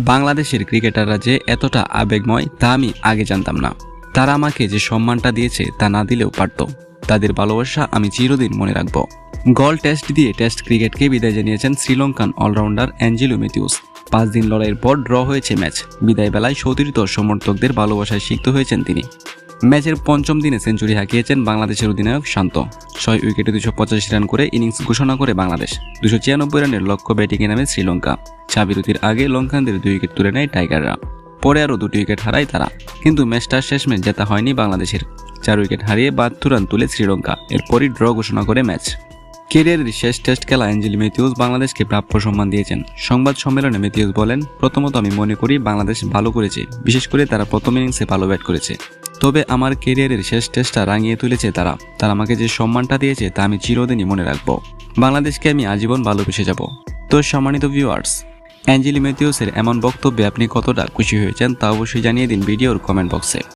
বাংলাদেশের ক্রিকেটাররা যে এতটা আবেগময় তা আমি আগে জানতাম না। তারা আমাকে যে সম্মানটা দিয়েছে তা না দিলেও পারত। তাদের ভালোবাসা আমি চিরদিন মনে রাখব। গল টেস্ট দিয়ে টেস্ট ক্রিকেটকে বিদায় জানিয়েছেন শ্রীলঙ্কান অলরাউন্ডার অ্যাঞ্জেলো মেথিউস পাঁচ দিন লড়াইয়ের পর ড্র হয়েছে ম্যাচ। বিদায় বেলায় সতীর্থ সমর্থকদের ভালোবাসায় সিক্ত হয়েছেন তিনি। ম্যাচের পঞ্চম দিনে সেঞ্চুরি হাঁকিয়েছেন বাংলাদেশের অধিনায়ক শান্ত। ছয় উইকেটে দুশো পঁচাশি রান করে ইনিংস ঘোষণা করে বাংলাদেশ। দুশো ছিয়ানব্বই রানের লক্ষ্য ব্যাটিংয়ে নামে শ্রীলঙ্কা। চা বিরতির আগে লঙ্কানদের দুই উইকেট তুলে নেয় টাইগাররা। পরে আরও দুটি উইকেট হারায় তারা। কিন্তু ম্যাচটা ম্যাচ জেতা হয়নি বাংলাদেশের। চার উইকেট হারিয়ে বাহাত্তর রান তুলে শ্রীলঙ্কা। এরপরই ড্র ঘোষণা করে ম্যাচ। কেরিয়ারের শেষ টেস্ট খেলা অ্যাঞ্জেলি ম্যাথিউস বাংলাদেশকে প্রাপ্য সম্মান দিয়েছেন। সংবাদ সম্মেলনে ম্যাথিউস বলেন, প্রথমত আমি মনে করি বাংলাদেশ ভালো করেছে, বিশেষ করে তারা প্রথম ইনিংসে ভালো ব্যাট করেছে। তবে আমার কেরিয়ারের শেষ টেস্টটা রাঙিয়ে তুলেছে তারা। তারা আমাকে যে সম্মানটা দিয়েছে তা আমি চিরদিনই মনে রাখব। বাংলাদেশকে আমি আজীবন ভালোবেসে যাব। তো সম্মানিত ভিউয়ার্স অ্যাঞ্জেলি ম্যাথিউসের এমন বক্তব্যে আপনি কতটা খুশি হয়েছেন তা অবশ্যই জানিয়ে দিন ভিডিওর কমেন্ট বক্সে